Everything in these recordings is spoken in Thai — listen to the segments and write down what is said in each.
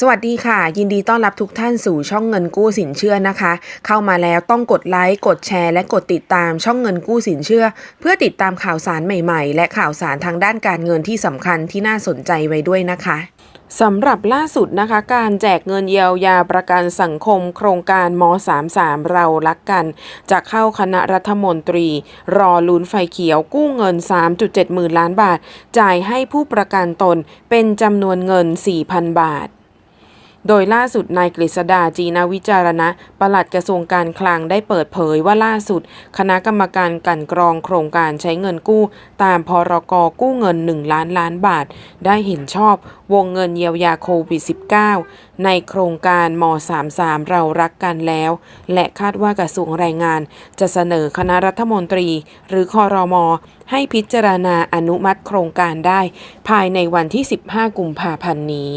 สวัสดีค่ะ ยินดีต้อนรับทุกท่านสู่ช่องเงินกู้สินเชื่อนะคะ เข้ามาแล้วต้องกดไลค์กดแชร์และกดติดตามช่องเงินกู้สินเชื่อ เพื่อติดตามข่าวสารใหม่ๆ และข่าวสารทางด้านการเงินที่สำคัญที่น่าสนใจไว้ด้วยนะคะสำหรับล่าสุดนะคะ การแจกเงินเยียวยาประกันสังคม โครงการม 33 เรารักกัน จะเข้าคณะรัฐมนตรี รอลุ้นไฟเขียวกู้เงิน 3.7หมื่นล้านบาท จ่ายให้ผู้ประกันตนเป็นจำนวนเงิน 4,000 บาท โดยล่าสุดนายกฤษดาจีนาวิจารณะปลัดกระทรวงการคลังได้เปิดเผยว่าล่าสุด คณะกรรมการกันกรองโครงการใช้เงินกู้ ตามพรกกู้เงิน 1 ล้านล้านบาท ได้เห็นชอบวงเงินเยียวยาโควิด -19 ในโครงการม 33 เรารักกันแล้ว และคาดว่ากระทรวงแรงงาน จะเสนอคณะรัฐมนตรี หรือคอรมอให้พิจารณาอนุมัติโครงการได้ ภายในวันที่ 15 กุมภาพันธ์นี้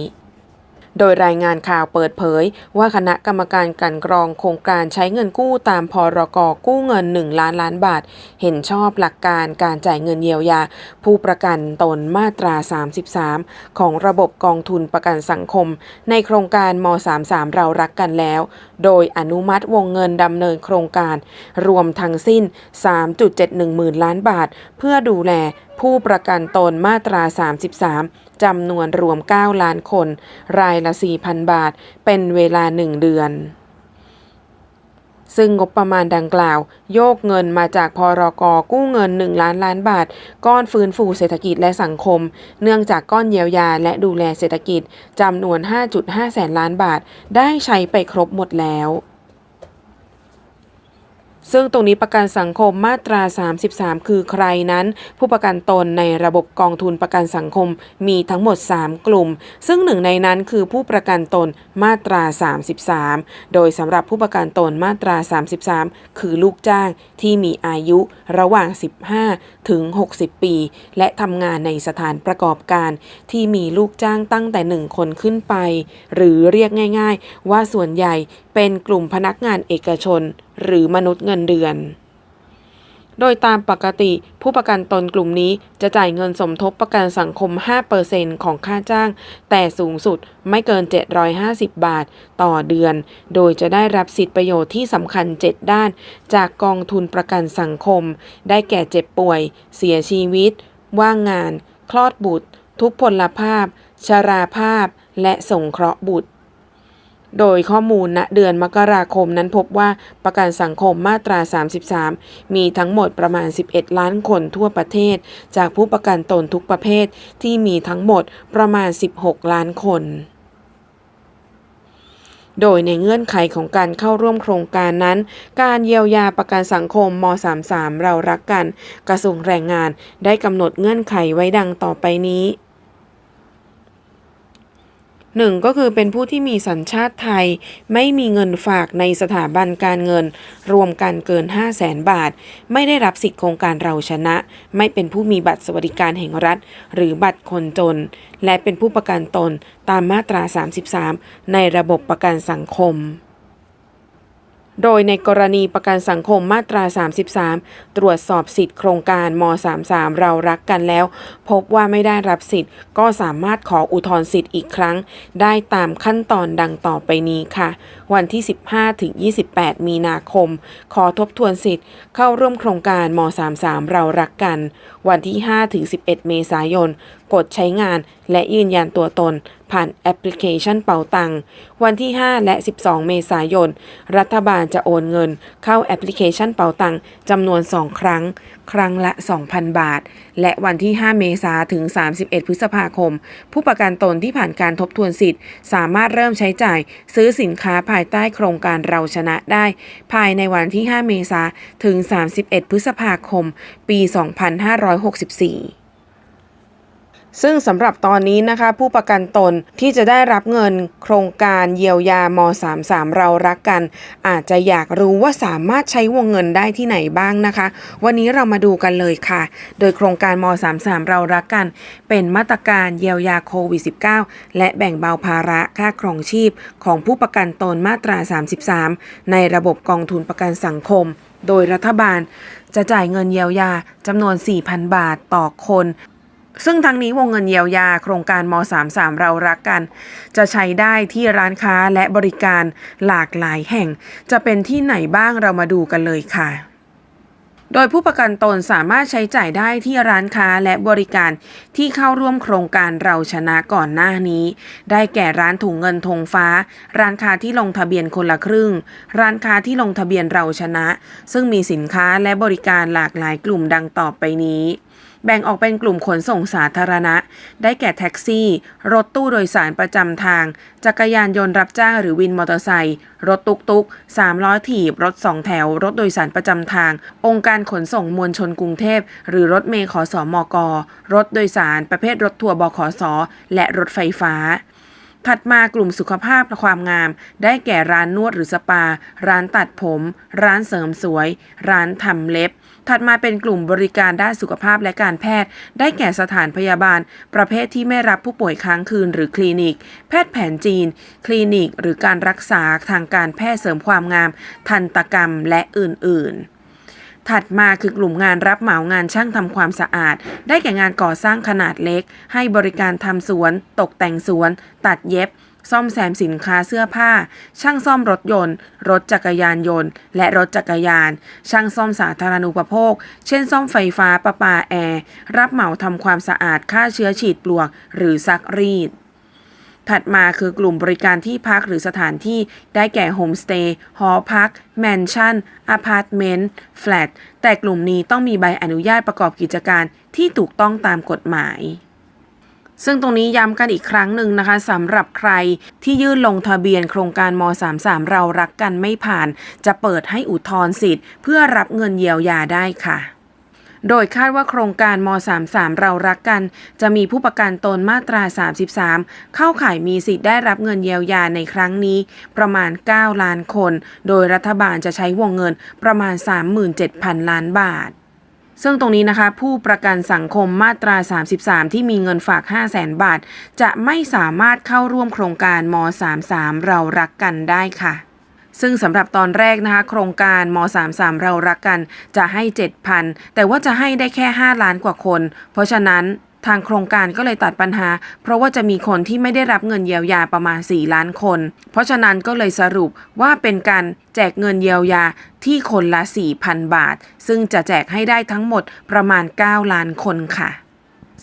โดยรายงานข่าวเปิดเผย ว่าคณะกรรมการกันกรองโครงการใช้เงินกู้ตามพรกกู้เงิน 1 ล้านล้านบาท เห็นชอบหลักการการจ่ายเงินเยียวยา ผู้ประกันตนมาตรา 33 ของระบบกองทุนประกันสังคม ในโครงการม 33 เรารักกันแล้ว โดยอนุมัติวงเงินดำเนินโครงการ รวมทั้งสิ้น 3.71หมื่นล้านบาท เพื่อดูแล ผู้ประกันตนมาตรา 33 จำนวนรวม 9 ล้านคน รายละ 4,000 บาท เป็นเวลา 1 เดือน ซึ่งงบประมาณดังกล่าว โยกเงินมาจากพรกกู้เงิน 1 ล้านล้านบาท ก้อนฟื้นฟูเศรษฐกิจและสังคม เนื่องจากก้อนเยียวยาและดูแลเศรษฐกิจจำนวน 5.5 แสนล้านบาท ได้ใช้ไปครบหมดแล้ว ซึ่งตรงนี้ประกันสังคมมาตรา 33 คือใครนั้น ผู้ประกันตนในระบบกองทุนประกันสังคมมีทั้งหมด 3 กลุ่ม ซึ่งหนึ่งในนั้นคือผู้ประกันตนมาตรา 33 โดยสำหรับผู้ประกันตนมาตรา 33 คือลูกจ้างที่มีอายุระหว่าง 15 ถึง 60 ปี และทำงานในสถานประกอบการที่มีลูกจ้างตั้งแต่ 1 คนขึ้นไป หรือเรียกง่าย ๆ ว่าส่วนใหญ่เป็นกลุ่มพนักงานเอกชน หรือมนุษย์เงินเดือน โดยตามปกติผู้ประกันตนกลุ่มนี้จะจ่ายเงินสมทบประกันสังคม 5%ของค่าจ้าง แต่สูงสุดไม่เกิน 750 บาทต่อเดือน โดยจะได้รับสิทธิประโยชน์ที่สำคัญ 7 ด้าน จากกองทุนประกันสังคม ได้แก่เจ็บป่วย เสียชีวิต ว่างงาน คลอดบุตร ทุพพลภาพ ชราภาพ และสงเคราะห์บุตร โดยข้อมูลณเดือนมกราคมนั้นพบว่าประกันสังคมมาตรา 33 มีทั้งหมดประมาณ 11 ล้านคนทั่วประเทศ จากผู้ประกันตนทุกประเภทที่มีทั้งหมดประมาณ 16 ล้านคนโดยในเงื่อนไขของการเข้าร่วมโครงการนั้น การเยียวยาประกันสังคมม 33 เรารักกัน กระทรวงแรงงานได้กำหนดเงื่อนไขไว้ดังต่อไปนี้ หนึ่งก็คือเป็นผู้ที่มีสัญชาติไทย ไม่มีเงินฝากในสถาบันการเงิน รวมกันเกิน 5 0 0แสนบาท ไม่ได้รับสิทธิโครงการเราชนะ ไม่เป็นผู้มีบัตรสวัสดิการแห่งรัฐ หรือบัตรคนจน และเป็นผู้ประกันตนตามมาตรา 33 ในระบบประกันสังคม โดยในกรณีประกันสังคมมาตรา 33 ตรวจสอบสิทธิโครงการม 33 เรารักกันแล้ว พบว่าไม่ได้รับสิทธิ์ ก็สามารถขออุทธรณ์สิทธิ์อีกครั้ง ได้ตามขั้นตอนดังต่อไปนี้ค่ะ วันที่ 15ถึง28 มีนาคม ขอทบทวนสิทธิ์ เข้าร่วมโครงการม 33 เรารักกัน วันที่5ถึง11 เมษายน กดใช้งาน และยืนยันตัวตน ผ่านแอปพลิเคชันเป๋าตังวันที่ 5 และ 12 เมษายน รัฐบาลจะโอนเงิน เข้าแอปพลิเคชันเป๋าตังจำนวน 2 ครั้ง ครั้งละ 2,000 บาท และวันที่ 5 เมษาถึง 31 พฤษภาคม ผู้ประกันตนที่ผ่านการทบทวนสิทธิ์ สามารถเริ่มใช้จ่าย ซื้อสินค้าภายใต้โครงการเราชนะได้ ภายในวันที่ 5 เมษาถึง 31 พฤษภาคม ปี 2564 ซึ่งสำหรับตอนนี้นะคะ ผู้ประกันตนที่จะได้รับเงินโครงการเยียวยาม33เรารักกัน อาจจะอยากรู้ว่าสามารถใช้วงเงินได้ที่ไหนบ้างนะคะ วันนี้เรามาดูกันเลยค่ะ โดยโครงการม33เรารักกัน เป็นมาตรการเยียวยาโควิด -19 และแบ่งเบาภาระค่าครองชีพ ของผู้ประกันตนมาตรา 33 ในระบบกองทุนประกันสังคมโดยรัฐบาลจะจ่ายเงินเยียวยาจำนวน 4,000 บาทต่อคน ซึ่งทั้งนี้วงเงินเยียวยาโครงการม 33 เรารักกัน จะใช้ได้ที่ร้านค้าและบริการหลากหลายแห่ง จะเป็นที่ไหนบ้างเรามาดูกันเลยค่ะโดยผู้ประกันตนสามารถใช้จ่ายได้ที่ร้านค้าและบริการที่เข้าร่วมโครงการเราชนะก่อนหน้านี้ ได้แก่ร้านถุงเงินธงฟ้า ร้านค้าที่ลงทะเบียนคนละครึ่ง ร้านค้าที่ลงทะเบียนเราชนะ ซึ่งมีสินค้าและบริการหลากหลายกลุ่มดังต่อไปนี้ แบ่งออกเป็นกลุ่มขนส่งสาธารณะ ได้แก่แท็กซี่ รถตู้โดยสารประจำทาง จักรยานยนต์รับจ้างหรือวินมอเตอร์ไซค์ รถตุกตุกสามล้อถีบ รถสองแถว รถโดยสารประจำทาง องค์การขนส่งมวลชนกรุงเทพ หรือรถเมย์ขอสอมกรถโดยสารประเภทรถทัวร์บขสและรถไฟฟ้า ถัดมากลุ่มสุขภาพและความงาม ได้แก่ร้านนวดหรือสปา ร้านตัดผม ร้านเสริมสวย ร้านทำเล็บ ถัดมาเป็นกลุ่มบริการด้านสุขภาพและการแพทย์ ได้แก่สถานพยาบาล ประเภทที่ไม่รับผู้ป่วยค้างคืนหรือคลินิก แพทย์แผนจีน คลินิก หรือการรักษาทางการแพทย์เสริมความงาม ทันตกรรมและอื่น ๆ ถัดมาคือกลุ่มงานรับเหมางานช่างทำความสะอาด ได้แก่งานก่อสร้างขนาดเล็ก ให้บริการทำสวน ตกแต่งสวน ตัดเย็บ ซ่อมแซมสินค้าเสื้อผ้า ช่างซ่อมรถยนต์ รถจักรยานยนต์ และรถจักรยาน ช่างซ่อมสาธารณูปโภค เช่น ซ่อมไฟฟ้าประปาแอร์ รับเหมาทำความสะอาดฆ่าเชื้อฉีดปลวก หรือซักรีด ถัดมาคือกลุ่มบริการที่พักหรือสถานที่ได้แก่โฮมสเตย์หอพัก แมนชั่นอพาร์ตเมนต์แฟลตแต่กลุ่มนี้ต้องมีใบอนุญาตประกอบกิจการที่ถูกต้องตามกฎหมายซึ่งตรงนี้ย้ำกันอีกครั้งหนึ่งนะคะสำหรับใครที่ยื่นลงทะเบียนโครงการม 33 เรารักกันไม่ผ่าน จะเปิดให้อุทธรณ์สิทธิ์ เพื่อรับเงินเยียวยาได้ค่ะ โดยคาดว่าโครงการม 33 เรารักกัน จะมีผู้ประกันตนมาตรา 33 เข้าข่ายมีสิทธิ์ได้รับเงินเยียวยาในครั้งนี้ ประมาณ 9 ล้านคน โดยรัฐบาลจะใช้วงเงินประมาณ 37,000 ล้านบาทซึ่งตรงนี้นะคะ ผู้ประกันสังคมมาตรา 33 ที่มีเงินฝาก 5 0 0แสนบาท จะไม่สามารถเข้าร่วมโครงการม 33 เรารักกันได้ค่ะ ซึ่งสำหรับตอนแรกนะคะโครงการม 33 เรารักกันจะให้ 7,000 แต่ว่าจะให้ได้แค่ 5 ล้านกว่าคน เพราะฉะนั้นทางโครงการก็เลยตัดปัญหา เพราะว่าจะมีคนที่ไม่ได้รับเงินเยียวยาประมาณ 4 ล้านคน เพราะฉะนั้นก็เลยสรุปว่าเป็นการแจกเงินเยียวยาที่คนละ 4,000 บาท ซึ่งจะแจกให้ได้ทั้งหมดประมาณ 9 ล้านคนค่ะ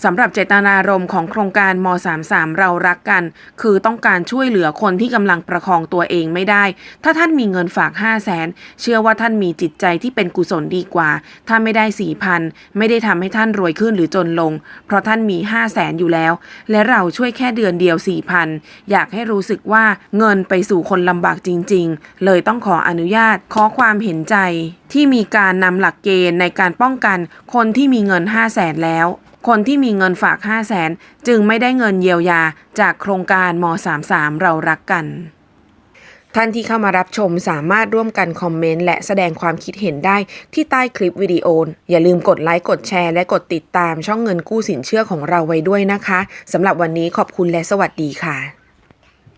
สำหรับเจตนารมณ์ของโครงการม 33 เรารักกัน คือต้องการช่วยเหลือคนที่กำลังประคองตัวเองไม่ได้ ถ้าท่านมีเงินฝาก 5 0 0แสนเชื่อว่าท่านมีจิตใจที่เป็นกุศลดีกว่า ถ้าไม่ได้4,000ไม่ได้ทำให้ท่านรวยขึ้นหรือจนลง เพราะท่านมี 5 0 0แสนอยู่แล้ว และเราช่วยแค่เดือนเดียว4,000อยากให้รู้สึกว่าเงินไปสู่คนลำบากจริง ๆ เลยต้องขออนุญาตขอความเห็นใจ ที่มีการนำหลักเกณฑ์ในการป้องกันคนที่มีเงิน 5 0 0แสนแล้ว คนที่มีเงินฝาก 5 0 0แสนจึงไม่ได้เงินเยียวยาจากโครงการม 33 เรารักกัน ท่านที่เข้ามารับชมสามารถร่วมกันคอมเมนต์และแสดงความคิดเห็นได้ที่ใต้คลิปวิดีโอ อย่าลืมกดไลค์กดแชร์และกดติดตามช่องเงินกู้สินเชื่อของเราไว้ด้วยนะคะสำหรับวันนี้ขอบคุณและสวัสดีค่ะ